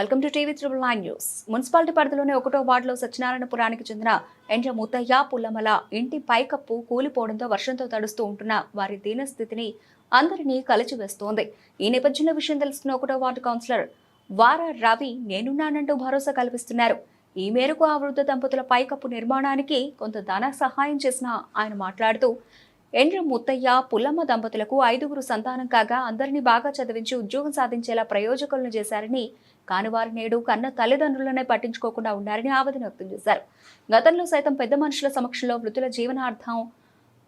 Welcome to TV triple nine news. Municipality పరిధిలోని ఒకటో వార్డులో సత్యనారాయణపురానికి చెందిన ఎండ్ర ముత్తయ్య పుల్లమల ఇంటి పైకప్పు కూలిపోవడంతో వర్షంతో తడుస్తూ ఉంటున్న వారి దీనస్థితిని అందరినీ కలిచివేస్తోంది. ఈ నేపథ్యంలో విషయం తెలుసుకున్న ఒకటో వార్డు కౌన్సిలర్ వార రవి నేనున్నానంటూ భరోసా కల్పిస్తున్నారు. ఈ మేరకు ఆ వృద్ధ దంపతుల పైకప్పు నిర్మాణానికి కొంత ధన సహాయం చేసిన ఆయన మాట్లాడుతూ ఎండ్ర ముత్తయ్య పుల్లమ్మ దంపతులకు ఐదుగురు సంతానం కాగా అందరినీ బాగా చదివించి ఉద్యోగం సాధించేలా ప్రయోజకులను చేశారని కాని వారు నేడు కన్న తల్లిదండ్రులనే పట్టించుకోకుండా ఉన్నారని ఆవేదన వ్యక్తం చేశారు. గతంలో సైతం పెద్ద మనుషుల సమక్షంలో వృద్ధుల జీవనార్థం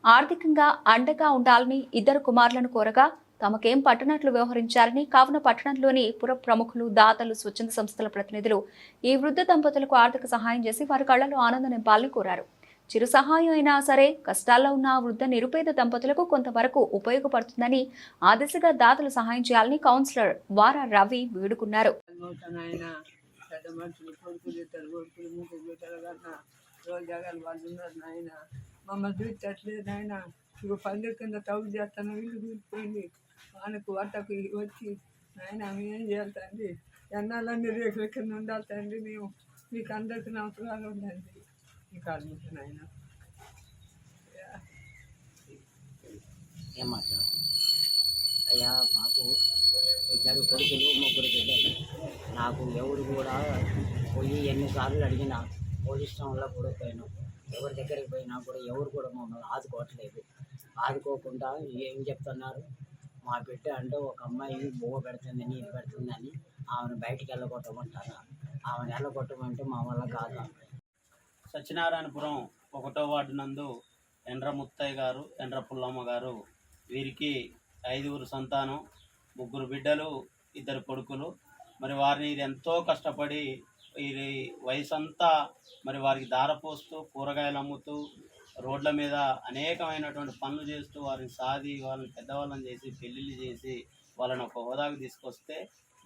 ఆర్థికంగా అండగా ఉండాలని ఇద్దరు కుమారులను కోరగా తమకేం పట్టనట్లు వ్యవహరించారని కావున పట్టణంలోని పుర ప్రముఖులు దాతలు స్వచ్ఛంద సంస్థల ప్రతినిధులు ఈ వృద్ధ దంపతులకు ఆర్థిక సహాయం చేసి వారి కళ్ళలో ఆనందం నింపాలని కోరారు. చిరు సహాయం అయినా సరే కష్టాల్లో ఉన్న ఆ వృద్ధ నిరుపేద దంపతులకు కొంతవరకు ఉపయోగపడుతుందని ఆ దిశగా దాతలు సహాయం చేయాలని కౌన్సిలర్ వారా రవి వేడుకున్నారు. నాయన పెద్ద మనుషులు కొడుకులు ఇద్దరు రోజు జగాలు వాళ్ళు నాయన. మమ్మల్ని చూసేట్లేదు నాయన. ఇక పందిరి కింద తవ్వు చేస్తాను ఇల్లు కూలిపోయింది వానకు వట్టకు వచ్చి నాయన ఏం చేయాలి తండ్రి? ఎన్నాళ్ళన్నీ రేకుల కింద ఉండాలి తండ్రి మేము. మీకు అందరికి నమస్కారాలు ఉండండి ఈ కాలు నాయన ఏం అయ్యా మాకు ఇద్దరు కొడుకులు ముగ్గురు బిడ్డలు నాకు ఎవరు కూడా పోయి ఎన్నిసార్లు అడిగినా పోలీస్ స్టేషన్లో కూడా పోయినా ఎవరి దగ్గరికి పోయినా కూడా ఎవరు కూడా మమ్మల్ని ఆదుకోవట్లేదు ఆదుకోకుండా ఏం చెప్తున్నారు మా బిడ్డ అంటే ఒక అమ్మాయి బువ్వ పెడుతుందని ఇది పెడుతుందని ఆమెను బయటికి వెళ్ళగొట్టమంటారా ఆమెను వెళ్ళగొట్టమంటే మా వల్ల కాదు. సత్యనారాయణపురం ఒకటో వార్డు నందు ఎండ్ర ముత్తయ్య గారు ఎండ్ర పుల్లమ్మ గారు. వీరికి ఐదుగురు సంతానం ముగ్గురు బిడ్డలు ఇద్దరు కొడుకులు. మరి వారిని ఇది ఎంతో కష్టపడి వీరి వయసు అంతా మరి వారికి దారపోస్తూ కూరగాయలు అమ్ముతూ రోడ్ల మీద అనేకమైనటువంటి పనులు చేస్తూ వారిని సాది వాళ్ళని పెద్దవాళ్ళని చేసి పెళ్ళిళ్ళు చేసి వాళ్ళని ఒక హోదాకు తీసుకొస్తే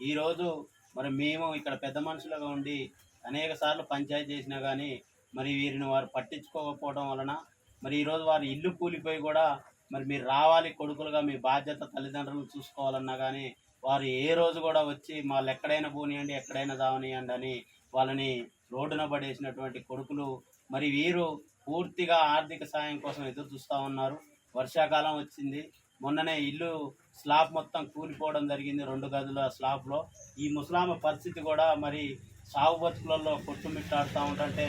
ఈరోజు మరి మేము ఇక్కడ పెద్ద మనుషులుగా ఉండి అనేక సార్లు పంచాయతీ చేసినా కానీ మరి వీరిని వారు పట్టించుకోకపోవడం వలన మరి ఈరోజు వారి ఇల్లు కూలిపోయి కూడా మరి మీరు రావాలి కొడుకులుగా మీ బాధ్యత తల్లిదండ్రులు చూసుకోవాలన్నా కానీ వారు ఏ రోజు కూడా వచ్చి వాళ్ళు ఎక్కడైనా పోనీయండి ఎక్కడైనా దావనియండి అని వాళ్ళని రోడ్డున పడేసినటువంటి కొడుకులు మరి వీరు పూర్తిగా ఆర్థిక సాయం కోసం ఎదురు చూస్తూ ఉన్నారు. వర్షాకాలం వచ్చింది. మొన్ననే ఇల్లు స్లాబ్ మొత్తం కూలిపోవడం జరిగింది రెండు గదుల స్లాబ్లో. ఈ ముసలామ పరిస్థితి కూడా మరి సాగు బతుకులలో కొట్టుమిట్టాడుతూ ఉంటుంటే